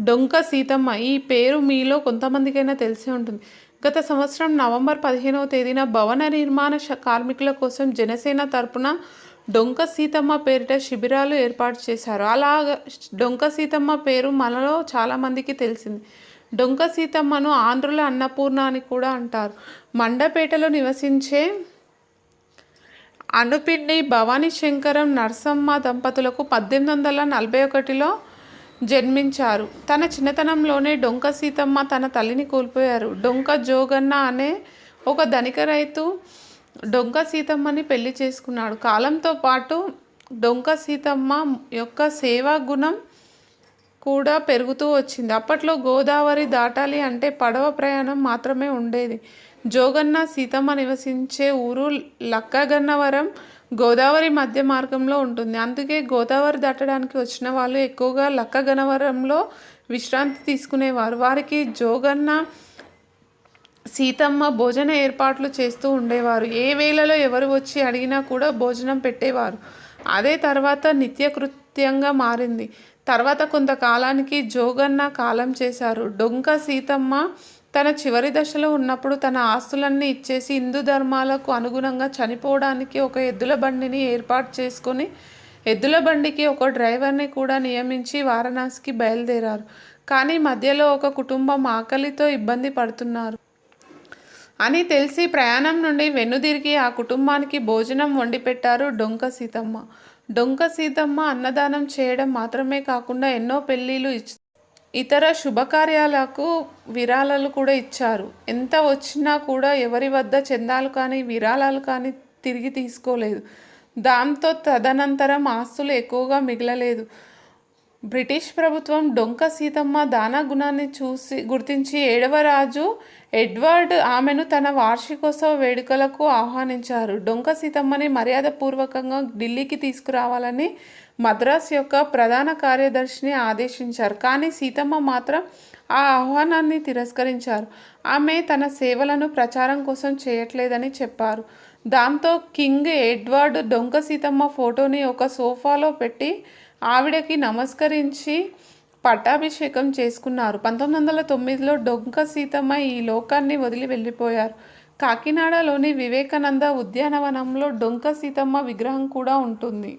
డొంక సీతమ్మ ఈ పేరు మీలో కొంతమందికైనా తెలిసే ఉంటుంది. గత సంవత్సరం నవంబర్ పదిహేనవ తేదీన భవన నిర్మాణ కార్మికుల కోసం జనసేన తరపున డొంక సీతమ్మ పేరిట శిబిరాలు ఏర్పాటు చేశారు. అలా డొంక సీతమ్మ పేరు మనలో చాలామందికి తెలిసింది. డొంక సీతమ్మను ఆంధ్రుల అన్నపూర్ణ అని కూడా అంటారు. మండపేటలో నివసించే అనుపిండి భవానీ శంకరం నరసమ్మ దంపతులకు పద్దెనిమిది వందల నలభై ఒకటిలో జన్మించారు. తన చిన్నతనంలోనే డొంక సీతమ్మ తన తల్లిని కోల్పోయారు. డొంక జోగన్న అనే ఒక ధనిక రైతు డొంక సీతమ్మని పెళ్ళి చేసుకున్నాడు. కాలంతో పాటు డొంక సీతమ్మ యొక్క సేవా గుణం కూడా పెరుగుతూ వచ్చింది. అప్పట్లో గోదావరి దాటాలి అంటే పడవ ప్రయాణం మాత్రమే ఉండేది. జోగన్న సీతమ్మ నివసించే ఊరు లక్కగన్నవరం గోదావరి మధ్య మార్గంలో ఉంటుంది. అందుకే గోదావరి దాటడానికి వచ్చిన వాళ్ళు ఎక్కువగా లక్కగన్నవరంలో విశ్రాంతి తీసుకునేవారు. వారికి జోగన్న సీతమ్మ భోజన ఏర్పాట్లు చేస్తూ ఉండేవారు. ఏ వేళలో ఎవరు వచ్చి అడిగినా కూడా భోజనం పెట్టేవారు. అదే తర్వాత నిత్యకృత్యంగా మారింది. తర్వాత కొంతకాలానికి జోగన్న కాలం చేశారు. డొంక సీతమ్మ తన చివరి దశలో ఉన్నప్పుడు తన ఆస్తులన్నీ ఇచ్చేసి హిందూ ధర్మాలకు అనుగుణంగా చనిపోవడానికి ఒక ఎద్దుల బండిని ఏర్పాటు చేసుకొని ఎద్దుల బండికి ఒక డ్రైవర్ని కూడా నియమించి వారణాసికి బయలుదేరారు. కానీ మధ్యలో ఒక కుటుంబం ఆకలితో ఇబ్బంది పడుతున్నారు. అని తెలిసి ప్రయాణం నుండి వెన్నుదిరిగి ఆ కుటుంబానికి భోజనం వండి పెట్టారు డొంక సీతమ్మ. డొంక సీతమ్మ అన్నదానం చేయడం మాత్రమే కాకుండా ఎన్నో పెళ్ళిళ్ళు ఇచ్ ఇతర శుభకార్యాలకు విరాళాలు కూడా ఇచ్చారు. ఎంత వచ్చినా కూడా ఎవరి వద్ద చందాలు కానీ విరాళాలు కానీ తిరిగి తీసుకోలేదు. దాంతో తదనంతరం ఆస్తులు ఎక్కువగా మిగలలేదు. బ్రిటిష్ ప్రభుత్వం డొంక సీతమ్మ దాన గుణాన్ని చూసి గుర్తించి ఏడవ రాజు ఎడ్వర్డ్ ఆమెను తన వార్షికోత్సవ వేడుకలకు ఆహ్వానించారు. డొంక సీతమ్మని మర్యాదపూర్వకంగా ఢిల్లీకి తీసుకురావాలని మద్రాస్ యొక్క ప్రధాన కార్యదర్శిని ఆదేశించారు. కానీ సీతమ్మ మాత్రం ఆ ఆహ్వానాన్ని తిరస్కరించారు. ఆమె తన సేవలను ప్రచారం కోసం చేయట్లేదని చెప్పారు. దాంతో కింగ్ ఎడ్వర్డ్ డొంక సీతమ్మ ఫోటోని ఒక సోఫాలో పెట్టి ఆవిడకి నమస్కరించి పట్టాభిషేకం చేసుకున్నారు. పంతొమ్మిది వందల తొమ్మిదిలో డొంక సీతమ్మ ఈ లోకాన్ని వదిలి వెళ్ళిపోయారు. కాకినాడలోని వివేకానంద ఉద్యానవనంలో డొంక సీతమ్మ విగ్రహం కూడా ఉంటుంది.